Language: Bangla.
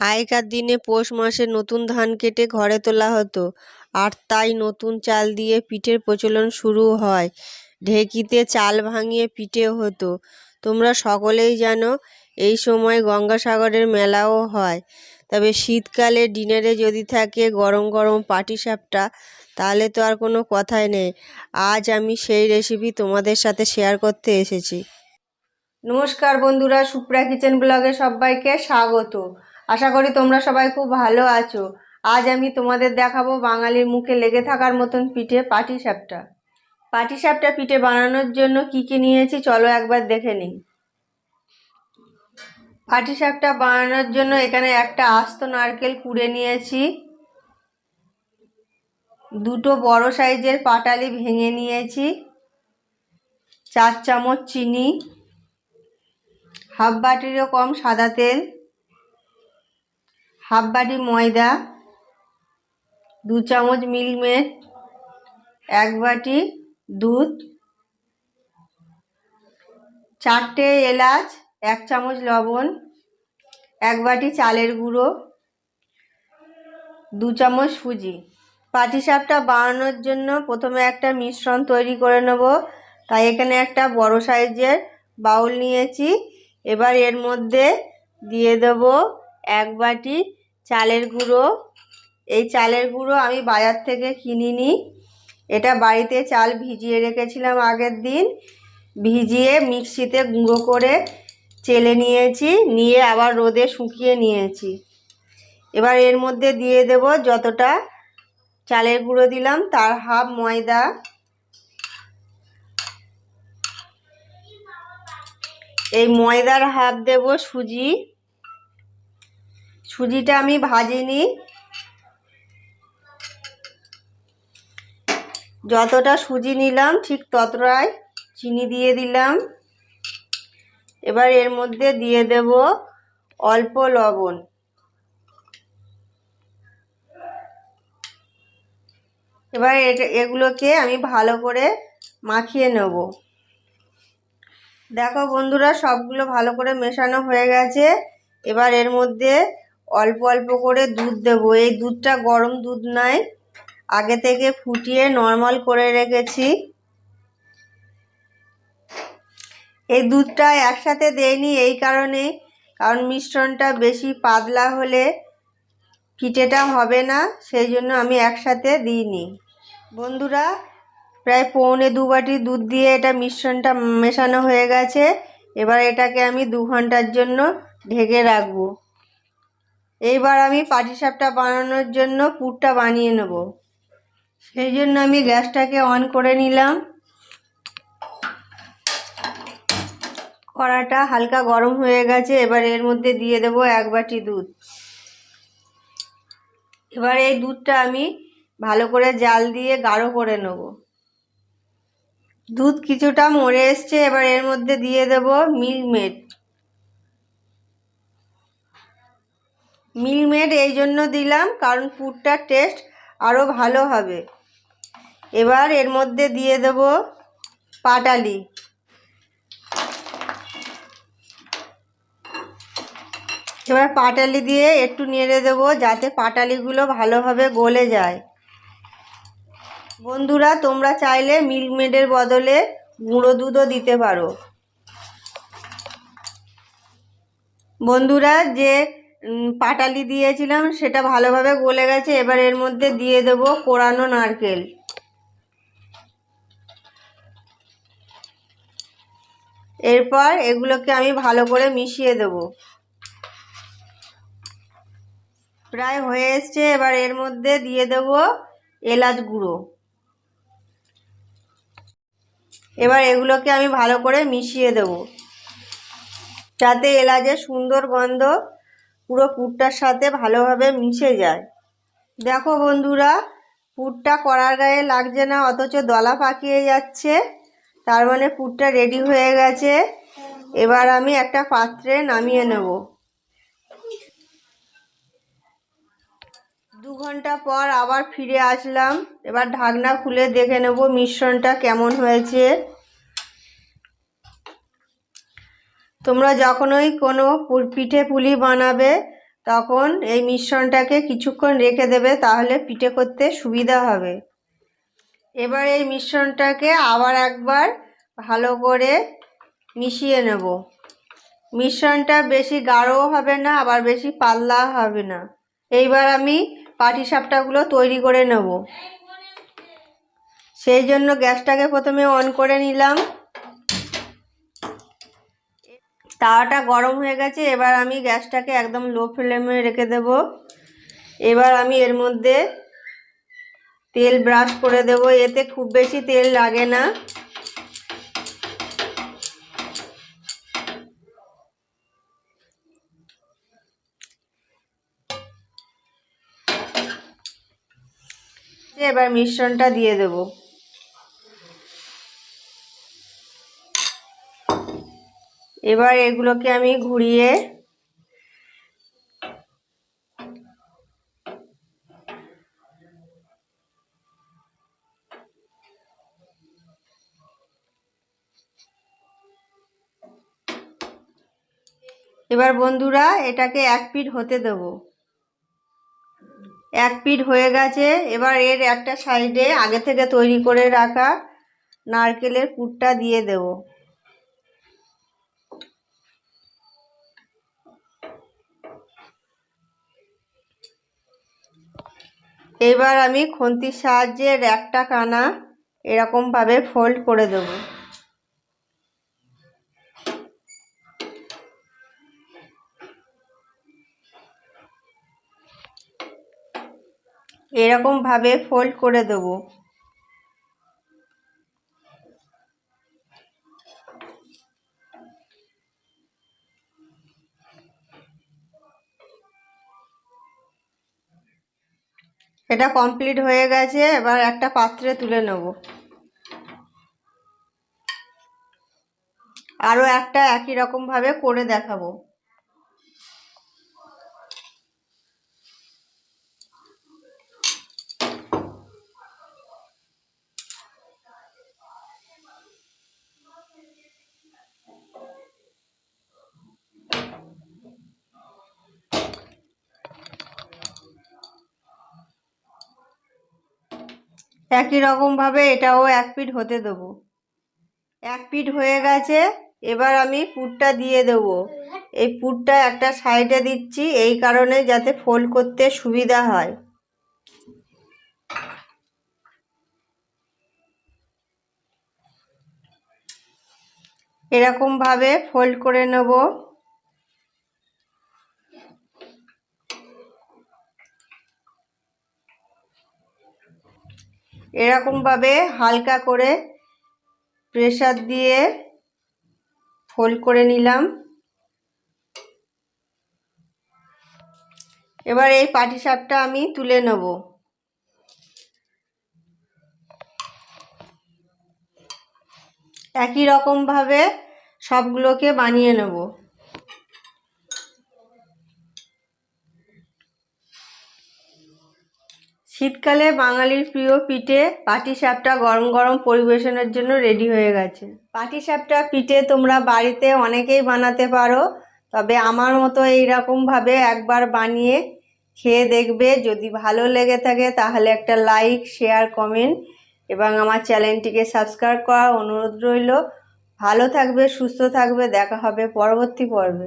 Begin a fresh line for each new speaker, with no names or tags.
আগেকার দিনে পৌষ মাসে নতুন ধান কেটে ঘরে তোলা হতো, আর তাই নতুন চাল দিয়ে পিঠের প্রচলন শুরু হয়। ঢেঁকিতে চাল ভাঙিয়ে পিঠে হতো। তোমরা সকলেই জানো, এই সময় গঙ্গাসাগরের মেলাও হয়। তবে শীতকালে ডিনারে যদি থাকে গরম গরম পাটিসাপটা, তাহলে তো আর কোনো কথাই নেই। আজ আমি সেই রেসিপি তোমাদের সাথে শেয়ার করতে এসেছি। নমস্কার বন্ধুরা, সুপ্রা কিচেন ব্লগে সবাইকে স্বাগত। আশা করি তোমরা সবাই খুব ভালো আছো। আজ আমি তোমাদের দেখাবো বাঙালির মুখে লেগে থাকার মতন পিঠে পাটি সাপটা। পাটি সাপটা পিঠে বানানোর জন্য কি কি নিয়েছি চলো একবার দেখে নিই। পাটি সাপটা বানানোর জন্য এখানে একটা আস্ত নারকেল কুড়ে নিয়েছি। দুটো বড় সাইজের পাটালি ভেঙে নিয়েছি। চার চামচ চিনি। হাফ বাটিরও কম সাদা তেল। হাফ বাটি ময়দা, দু চামচ মিল্কমেড, এক বাটি দুধ, চারটে এলাচ, এক চামচ লবণ, এক বাটি চালের গুঁড়ো, দু চামচ সুজি। পাটিসাপটা বানানোর জন্য প্রথমে একটা মিশ্রণ তৈরি করে নেব। তাই এখানে একটা বড় সাইজের বাউল নিয়েছি। এবার এর মধ্যে দিয়ে দেব এক বাটি চালের গুঁড়ো। এই চালের গুঁড়ো আমি বাজার থেকে কিনিনি। এটা বাড়িতে চাল ভিজিয়ে রেখেছিলাম আগের দিন। ভিজিয়ে মিক্সিতে গুঁড়ো করে চেলে নিয়েছি, নিয়ে আবার রোদে শুকিয়ে নিয়েছি। এবার এর মধ্যে দিয়ে দেব যতটা চালের গুঁড়ো দিলাম, তার হাফ ময়দা। এই ময়দার হাফ দেব সুজি। সুজিটা আমি ভাজিনি যতটা সুজি নিলাম, ঠিক ততটাই চিনি দিয়ে দিলাম। এবার এর মধ্যে দিয়ে দেব অল্প লবণ। এবার এগুলোকে আমি ভালো করে মাখিয়ে নেব। দেখো বন্ধুরা, সবগুলো ভালো করে মেশানো হয়ে গেছে। এবার এর মধ্যে অল্প অল্প করে দুধ দেব। এই দুধটা গরম দুধ নয় আগে থেকে ফুটিয়ে নর্মাল করে রেখেছি। এই দুধটা একসাথে দেয়নি এই কারণে, কারণ মিশ্রণটা বেশি পাতলা হলে পিঠেটা হবে না সেই জন্য আমি একসাথে দিইনি। বন্ধুরা, প্রায় পৌনে দু বাটি দুধ দিয়ে এটা মিশ্রণটা মেশানো হয়ে গেছে। এবার এটাকে আমি দু ঘণ্টার জন্য ঢেকে রাখব। এইবার আমি পাটিসাপটা বানানোর জন্য পুরটা বানিয়ে নেব। সেই জন্য আমি গ্যাসটাকে অন করে নিলাম। কড়াটা হালকা গরম হয়ে গেছে, এবার এর মধ্যে দিয়ে দেব এক বাটি দুধ। এবার এই দুধটা আমি ভালো করে জাল দিয়ে গাঢ় করে নেব। দুধ কিছুটা মরে এসছে, এবার এর মধ্যে দিয়ে দেব মিল্কমেড। মিল্কমেড এই জন্য দিলাম, কারণ পুরটার টেস্ট আরও ভালো হবে। এবার এর মধ্যে দিয়ে দেব পাটালি এবার পাটালি দিয়ে একটু নেড়ে দেবো, যাতে পাটালিগুলো ভালোভাবে গলে যায়। বন্ধুরা, তোমরা চাইলে মিল্কমেডের বদলে গুঁড়ো দুধও দিতে পারো। বন্ধুরা, যে পাটালি দিয়েছিলাম, সেটা ভালোভাবে গলে গেছে, এবার এর মধ্যে দিয়ে দেব কোরানো নারকেল। এরপর এগুলোকে আমি ভালো করে মিশিয়ে দেব। প্রায় হয়ে এসছে, এবার এর মধ্যে দিয়ে দেব এলাচ গুঁড়ো। এবার এগুলোকে আমি ভালো করে মিশিয়ে দেব, যাতে এলাচের সুন্দর গন্ধ পুরো পুরটার সাথে ভালোভাবে মিশে যায়। দেখো বন্ধুরা, পুরটা করার গায়ে লাগছে না, অথচ দলা পাকিয়ে যাচ্ছে। তার মানে পুরটা রেডি হয়ে গেছে। এবার আমি একটা পাত্রে নামিয়ে নেব। দু ঘণ্টা পর আবার ফিরে আসলাম। এবার ঢাকনা খুলে দেখে নেব মিশ্রণটা কেমন হয়েছে। তোমরা যখনই কোনো পিঠে পুলি বানাবে, তখন এই মিশ্রণটাকে কিছুক্ষণ রেখে দেবে, তাহলে পিঠে করতে সুবিধা হবে। এবার এই মিশ্রণটাকে আবার একবার ভালো করে মিশিয়ে নেব। মিশ্রণটা বেশি গাঢ়ও হবে না, আবার বেশি পাতলা হবে না। এইবার আমি পাটিসাপটাগুলো তৈরি করে নেব। সেই জন্য গ্যাসটাকে প্রথমে অন করে নিলাম। তাওয়াটা গরম হয়ে গেছে, এবার আমি গ্যাসটাকে একদম লো ফ্লেমে রেখে দেব। এবার আমি এর মধ্যে তেল ব্রাশ করে দেব, এতে খুব বেশি তেল লাগে না। এবার মিশ্রণটা দিয়ে দেব। এবার এগুলোকে আমি ঘুরিয়ে এবার বন্ধুরা এটাকে এক পিঠ হতে দেব। এক পিঠ হয়ে গেছে। এবার এর একটা সাইডে আগে থেকে তৈরি করে রাখা নারকেলের পুরটা দিয়ে দেব। এবার আমি খুন্তির সাহায্যে একটা কানা এরকমভাবে ফোল্ড করে দেবো। এরকমভাবে ফোল্ড করে দেবো। এটা কমপ্লিট হয়ে গেছে, এবার একটা পাত্রে তুলে নেব। আরও একটা একই রকমভাবে করে দেখাবো। একই রকমভাবে এটাও এক পিঠ হতে দেবো। এক পিঠ হয়ে গেছে, এবার আমি পুরটা দিয়ে দেবো। এই পুরটা একটা সাইডে দিচ্ছি, এই কারণে যাতে ফোল্ড করতে সুবিধা হয়। এরকমভাবে ফোল্ড করে নেব। এরকমভাবে হালকা করে প্রেসার দিয়ে ফোল্ড করে নিলাম। এবার এই পাটিসাপটা আমি তুলে নেব। একই রকমভাবে সবগুলোকে বানিয়ে নেব। শীতকালে বাঙালির প্রিয় পিঠে পাটিসাপটা গরম গরম পরিবেশনের জন্য রেডি হয়ে গেছে। পাটিসাপটা পিঠে তোমরা বাড়িতে অনেকেই বানাতে পারো, তবে আমার মতো এইরকমভাবে একবার বানিয়ে খেয়ে দেখবে। যদি ভালো লেগে থাকে তাহলে একটা লাইক শেয়ার কমেন্ট এবং আমার চ্যানেলটিকে সাবস্ক্রাইব করার অনুরোধ রইল। ভালো থাকবে, সুস্থ থাকবে, দেখা হবে পরবর্তী পর্বে।